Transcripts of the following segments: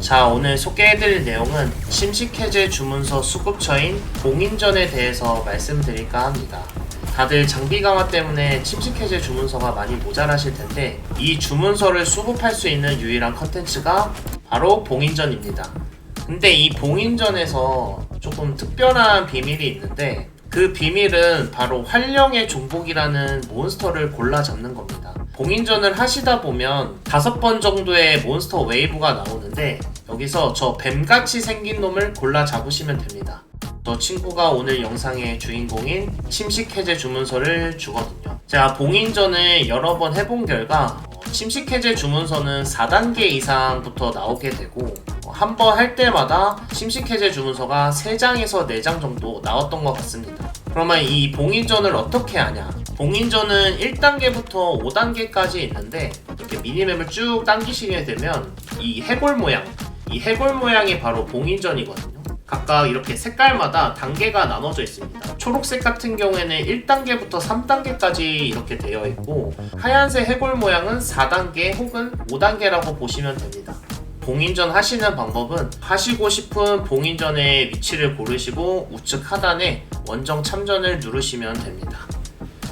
자 오늘 소개해드릴 내용은 침식해제 주문서 수급처인 봉인전에 대해서 말씀드릴까 합니다. 다들 장비 강화 때문에 침식해제 주문서가 많이 모자라실 텐데 이 주문서를 수급할 수 있는 유일한 컨텐츠가 바로 봉인전입니다. 근데 이 봉인전에서 조금 특별한 비밀이 있는데 그 비밀은 바로 활령의 종복이라는 몬스터를 골라 잡는 겁니다. 봉인전을 하시다 보면 다섯 번 정도의 몬스터 웨이브가 나오는데 여기서 저 뱀같이 생긴 놈을 골라 잡으시면 됩니다. 저 친구가 오늘 영상의 주인공인 침식해제 주문서를 주거든요. 제가 봉인전을 여러 번 해본 결과 어, 침식해제 주문서는 4단계 이상부터 나오게 되고 한 번 할 때마다 침식해제 주문서가 3장에서 4장 정도 나왔던 것 같습니다. 그러면 이 봉인전을 어떻게 하냐? 봉인전은 1단계부터 5단계까지 있는데 이렇게 미니맵을 쭉 당기시게 되면 이 해골 모양, 이 해골 모양이 바로 봉인전이거든요. 각각 이렇게 색깔마다 단계가 나눠져 있습니다. 초록색 같은 경우에는 1단계부터 3단계까지 이렇게 되어 있고 하얀색 해골 모양은 4단계 혹은 5단계라고 보시면 됩니다. 봉인전 하시는 방법은 하시고 싶은 봉인전의 위치를 고르시고 우측 하단에 원정 참전을 누르시면 됩니다.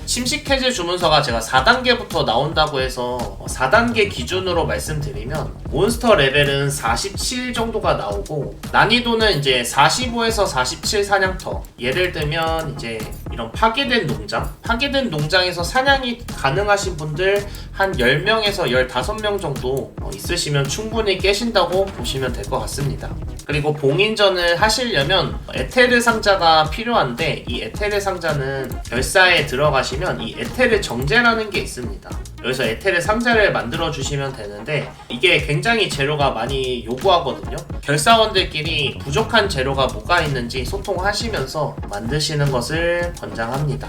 침식 해제 주문서가 제가 4단계부터 나온다고 해서 4단계 기준으로 말씀드리면 몬스터 레벨은 47 정도가 나오고 난이도는 이제 45에서 47 사냥터 예를 들면 이제 이런 파괴된 농장? 파괴된 농장에서 사냥이 가능하신 분들 한 10명에서 15명 정도 어, 있으시면 충분히 깨신다고 보시면 될 것 같습니다 그리고 봉인전을 하시려면 에테르 상자가 필요한데 이 에테르 상자는 결사에 들어가시면 이 에테르 정제라는 게 있습니다. 여기서 에테르 상자를 만들어 주시면 되는데 이게 굉장히 재료가 많이 요구하거든요. 결사원들끼리 부족한 재료가 뭐가 있는지 소통하시면서 만드시는 것을 권장합니다.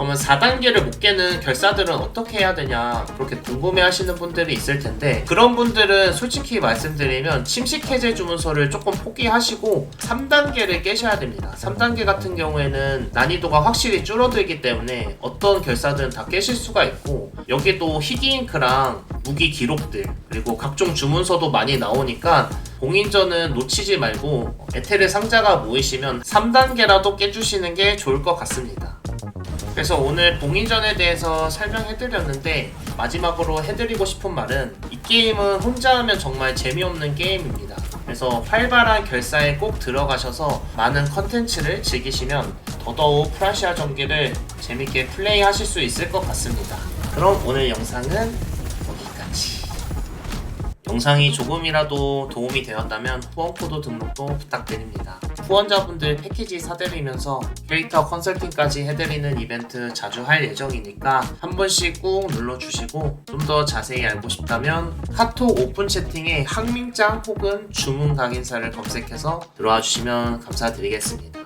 그러면 4단계를 못 깨는 결사들은 어떻게 해야 되냐 그렇게 궁금해 하시는 분들이 있을 텐데 그런 분들은 솔직히 말씀드리면 침식 해제 주문서를 조금 포기하시고 3단계를 깨셔야 됩니다. 3단계 같은 경우에는 난이도가 확실히 줄어들기 때문에 어떤 결사들은 다 깨실 수가 있고 여기도 히디잉크랑 무기 기록들 그리고 각종 주문서도 많이 나오니까 공인전은 놓치지 말고 에테르 상자가 모이시면 3단계라도 깨주시는 게 좋을 것 같습니다 그래서 오늘 봉인전에 대해서 설명해드렸는데 마지막으로 해드리고 싶은 말은 이 게임은 혼자 하면 정말 재미없는 게임입니다. 그래서 활발한 결사에 꼭 들어가셔서 많은 컨텐츠를 즐기시면 더더욱 프라시아 전기를 재밌게 플레이하실 수 있을 것 같습니다. 그럼 오늘 영상은 여기까지. 영상이 조금이라도 도움이 되었다면 후원 코드 등록도 부탁드립니다. 후원자분들 패키지 사드리면서 캐릭터 컨설팅까지 해드리는 이벤트 자주 할 예정이니까 한 번씩 꾹 눌러주시고 좀 더 자세히 알고 싶다면 카톡 오픈 채팅에 항민장 혹은 주문 각인사를 검색해서 들어와 주시면 감사드리겠습니다.